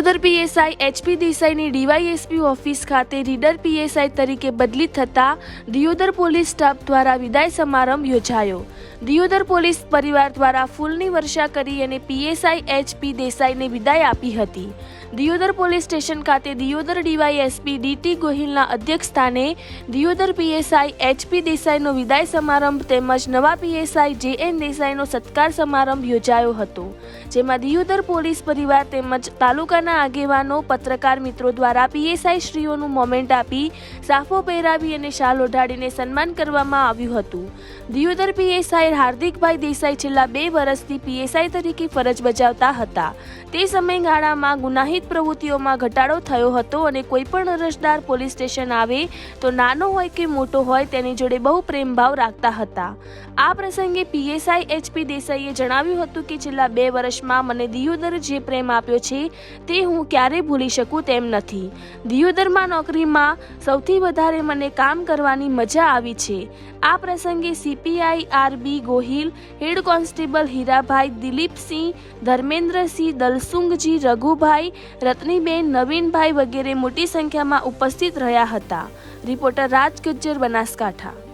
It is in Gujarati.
દિયોદર પીએસઆઈ એચપી દેસાઈની ડીવાયએસપી ઓફિસ ખાતે રીડર પીએસઆઈ તરીકે બદલી થતા દિયોદર પોલીસ સ્ટાફ દ્વારા વિદાય સમારંભ યોજાયો. દિયોદર પોલીસ પરિવાર દ્વારા ફૂલની વર્ષા કરી અને પીએસઆઈ એચપી દેસાઈને વિદાય આપી હતી. દિયોદર પોલીસ સ્ટેશન ખાતે દિયોદર ડીવાયએસપી ડીટી ગોહિલના અધ્યક્ષ સ્થાને દિયોદર પીએસઆઈ એચપી દેસાઈનો વિદાય સમારંભ તેમજ નવા પીએસઆઈ જે એન દેસાઈનો સત્કાર સમારંભ યોજાયો હતો, જેમાં દિયોદર પોલીસ પરિવાર તેમજ તાલુકાના આગેવાનો પત્રકાર મિત્રો દ્વારા પીએસઆઈ શ્રીઓનું મોમેન્ટ આપી સાફો પહેરાવી અને શાલ ઓઢાડીને સન્માન કરવામાં આવ્યું હતું. દિયોદર પીએસઆઈ હાર્દિકભાઈ દેસાઈ છેલ્લા બે વર્ષથી પીએસઆઈ તરીકે ફરજ બજાવતા હતા. તે સમયગાળામાં ગુનાહિત પ્રવૃત્તિઓમાં ઘટાડો થયો હતો અને કોઈ પણ અરજદાર પોલીસ સ્ટેશન આવે તો નાનો હોય કે મોટો હોય તેની જોડે બહુ પ્રેમભાવ રાખતા હતા. આ પ્રસંગે પીએસઆઈ એચપી દેસાઈએ જણાવ્યું હતું કે છેલ્લા બે વર્ષમાં મને દિયોદર જે પ્રેમ આપ્યો છે હું ક્યારેય ભૂલી શકું તેમ નથી. દિયોદરમાં નોકરીમાં સૌથી વધારે મને કામ કરવાની મજા આવી છે. આ પ્રસંગે CPI R B Gohil, head constable Hirabhai, Dilipsinh, Dharmendrasinh, Dalsungji, Raghubhai, Ratniben, Navinbhai વગેરે મોટી સંખ્યામાં ઉપસ્થિત રહ્યા હતા. રિપોર્ટર રાજ ગજ્જર, બનાસકાંઠા.